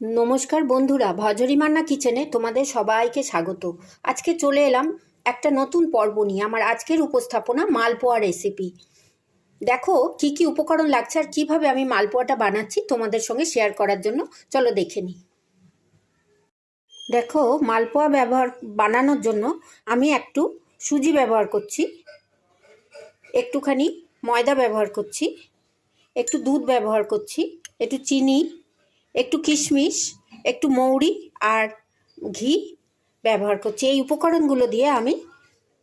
নমস্কার বন্ধুরা ভজরি মান্না কিচেনে তোমাদের সবাইকে স্বাগত। আজকে চলে এলাম একটা নতুন পর্ব নিয়ে, আমার আজকের উপস্থাপনা মালপোয়া রেসিপি দেখো, কি কি উপকরণ লাগছে আর কীভাবে আমি মালপোয়াটা বানাচ্ছি তোমাদের সঙ্গে শেয়ার করার জন্য, চলো দেখে নিই। দেখো, মালপোয়া ব্যবহার, বানানোর জন্য আমি একটু সুজি ব্যবহার করছি, একটুখানি ময়দা ব্যবহার করছি, একটু দুধ ব্যবহার করছি, একটু চিনি একটু কিশমিশ, একটু মৌরি আর ঘি ব্যবহার করছি। এই উপকরণগুলো দিয়ে আমি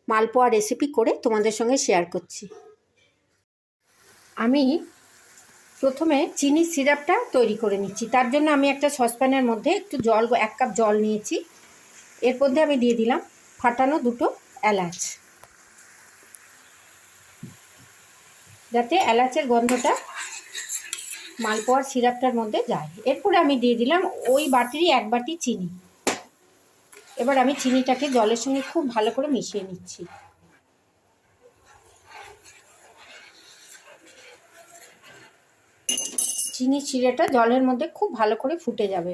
মালপোয়া রেসিপি করে তোমাদের সঙ্গে শেয়ার করছি। আমি প্রথমে চিনি সিরাপটা তৈরি করে নিচ্ছি। তার জন্য আমি একটা সসপ্যানের মধ্যে একটু জল, এক কাপ জল নিয়েছি। এর মধ্যে আমি দিয়ে দিলাম ফাটানো দুটো এলাচ। যাতে এলাচের গন্ধটা মালপোয়ার সিরাপটার মধ্যে যায়। এরপরে আমি দিয়ে দিলাম ওই বাটিরই এক বাটি চিনি। এবার আমি চিনিটাকে জলের সঙ্গে খুব ভালো করে মিশিয়ে নিচ্ছি। চিনি শিরাটা জলের মধ্যে খুব ভালো করে ফুটে যাবে।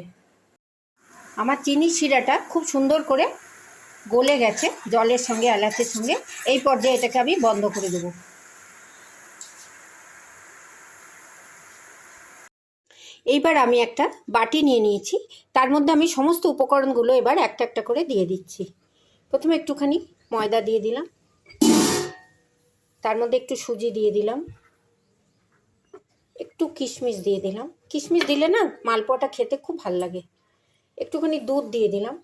আমার চিনি শিরাটা খুব সুন্দর করে গলে গেছে জলের সঙ্গে, এলাচের সঙ্গে। এই পর্যায়ে এটাকে আমি বন্ধ করে দেবো। এইবার আমি একটা বাটি নিয়ে নিয়েছি। তার মধ্যে আমি সমস্ত উপকরণগুলো এবার একটা একটা করে দিয়ে দিচ্ছি। প্রথমে একটুখানি ময়দা দিয়ে দিলাম। তার মধ্যে একটু সুজি দিয়ে দিলাম। একটু কিশমিশ দিয়ে দিলাম। কিশমিশ দিলে না মালপোয়াটা খেতে খুব ভালো লাগে। একটুখানি দুধ দিয়ে দিলাম।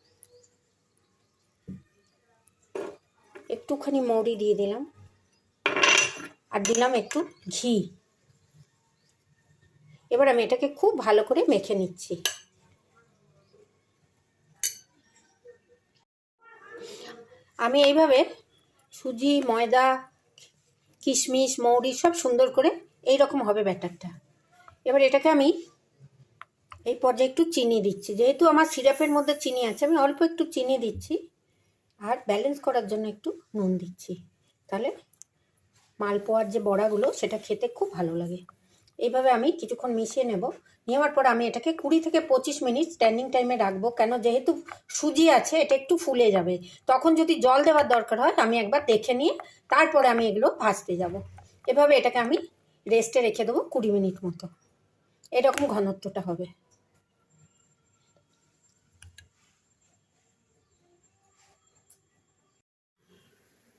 একটুখানি মৌরি দিয়ে দিলাম। আর দিলাম একটু ঘি। এবার আমি এটাকে খুব ভালো করে মেখে নিচ্ছি। আমি এইভাবে সুজি, ময়দা, কিশমিশ, মৌরি সব সুন্দর করে এই রকম হবে ব্যাটারটা। এবার এটাকে আমি এই পর্যায়ে একটু চিনি দিচ্ছি। যেহেতু আমার সিরাপের মধ্যে চিনি আছে, আমি অল্প একটু চিনি দিচ্ছি আর ব্যালেন্স করার জন্য একটু নুন দিচ্ছি। তাহলে মালপোয়ার যে বড়াগুলো, সেটা খেতে খুব ভালো লাগে। এইভাবে আমি কিছুক্ষণ মিশিয়ে নেব। নেওয়ার পর আমি এটাকে কুড়ি থেকে পঁচিশ মিনিট স্ট্যান্ডিং টাইমে রাখব। কেন? যেহেতু সুজি আছে, এটা একটু ফুলে যাবে। তখন যদি জল দেওয়ার দরকার হয়, আমি একবার দেখে নিয়ে তারপরে আমি এগুলো ভাজতে যাব। এভাবে এটাকে আমি রেস্টে রেখে দেবো কুড়ি মিনিট মতো। এরকম ঘনত্বটা হবে।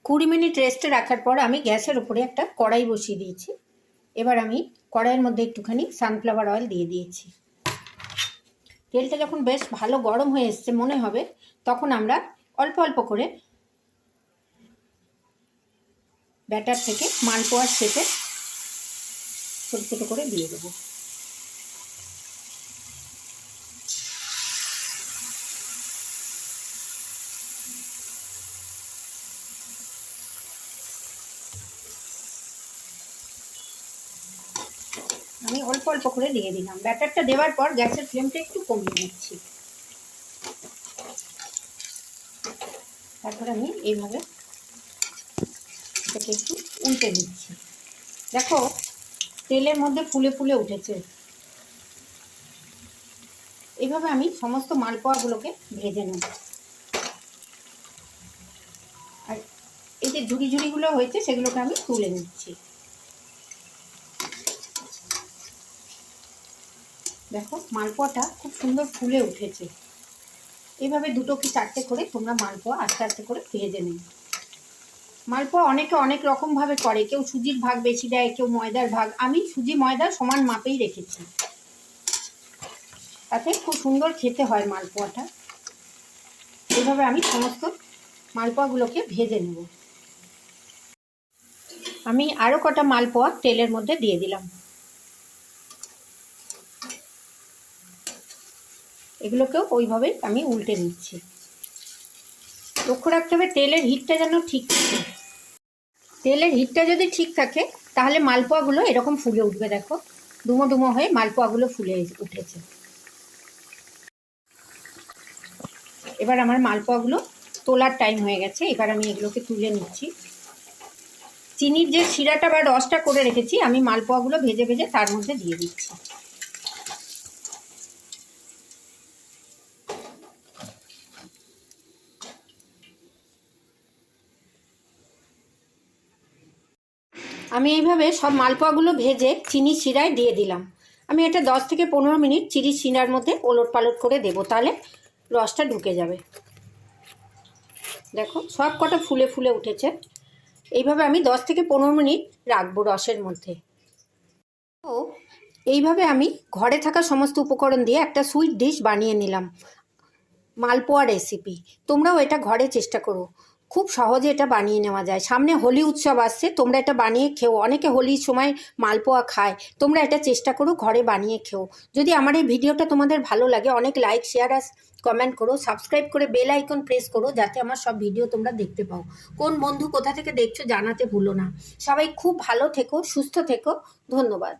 কুড়ি মিনিট রেস্টে রাখার পর আমি গ্যাসের উপরে একটা কড়াই বসিয়ে দিয়েছি। এবার আমি কড়াইয়ের মধ্যে একটুখানি সানফ্লাওয়ার অয়েল দিয়ে দিয়েছি। তেলটা যখন বেশ ভালো গরম হয়ে এসছে মনে হবে, তখন আমরা অল্প অল্প করে ব্যাটার থেকে মালপোয়ার শেপে ছোটো ছোটো করে দিয়ে দেবো। আমি অল্প অল্প করে দিয়ে দিলাম। ব্যাটারটা দেওয়ার পর গ্যাসের ফ্লেমটা একটু কমিয়ে দিচ্ছি তারপর আমি এইভাবে এটাকে একটু উল্টে দিচ্ছি। দেখো, তেলের মধ্যে ফুলে ফুলে উঠেছে। এইভাবে আমি সমস্ত মালপোয়াগুলোকে ভেজে নেব। আর এই যে ঝুড়ি ঝুড়িগুলো হয়েছে, সেগুলোকে আমি তুলে নিচ্ছি। দেখো, মালপোয়াটা খুব সুন্দর ফুলে উঠেছে। এইভাবে দুটো কি চারটে করে তোমরা মালপোয়া আস্তে আস্তে করে ভেজে নেবে মালপোয়া অনেকে অনেক রকমভাবে করে, কেউ সুজির ভাগ বেশি দেয়, কেউ ময়দার ভাগ। আমি সুজি, ময়দা সমান মাপেই রেখেছি। তাতে খুব সুন্দর খেতে হয় মালপোয়াটা। এইভাবে আমি সমস্ত মালপোয়াগুলোকে ভেজে নেব। আমি আরও কটা মালপোয়া তেলের মধ্যে দিয়ে দিলাম। এগুলোকেও ওইভাবেই আমি উল্টে নিচ্ছি। লক্ষ্য রাখতে হবে, তেলের হিটটা যেন ঠিক থাকে। তেলের হিটটা যদি ঠিক থাকে, তাহলে মালপোয়াগুলো এরকম ফুলে উঠবে, দেখো। ডুমো ডুমো হয়ে মালপোয়াগুলো ফুলে উঠেছে। এবার আমার মালপোয়াগুলো তোলার টাইম হয়ে গেছে, এবার আমি এগুলোকে তুলে নিচ্ছি। চিনির যে শিরাটা বা রসটা করে রেখেছি, আমি মালপোয়াগুলো ভেজে ভেজে তার মধ্যে দিয়ে দিচ্ছি। আমি এইভাবে সব মালপোয়াগুলো ভেজে চিনি শিরায় দিয়ে দিলাম। আমি এটা দশ থেকে পনেরো মিনিট চিনি শিরার মধ্যে ওলট পালট করে দেবো, তাহলে রসটা ঢুকে যাবে। দেখো, সব কটা ফুলে ফুলে উঠেছে। এইভাবে আমি দশ থেকে পনেরো মিনিট রাখব রসের মধ্যে। তো এইভাবে আমি ঘরে থাকা সমস্ত উপকরণ দিয়ে একটা সুইট ডিশ বানিয়ে নিলাম, মালপোয়া রেসিপি তোমরাও এটা ঘরে চেষ্টা করো। খুব সহজে এটা বানিয়ে নেওয়া যায়। সামনে হোলি উৎসব আসছে, তোমরা এটা বানিয়ে খেও। অনেকে হোলির সময় মালপোয়া খায়। তোমরা এটা চেষ্টা করো, ঘরে বানিয়ে খেও। যদি আমার এই ভিডিওটা তোমাদের ভালো লাগে, অনেক লাইক শেয়ার আর কমেন্ট করো। সাবস্ক্রাইব করে বেল আইকন প্রেস করো, যাতে আমার সব ভিডিও তোমরা দেখতে পাও। কোন বন্ধু কোথা থেকে দেখছ জানাতে ভুলো না। সবাই খুব ভালো থেকো, সুস্থ থেকো। ধন্যবাদ।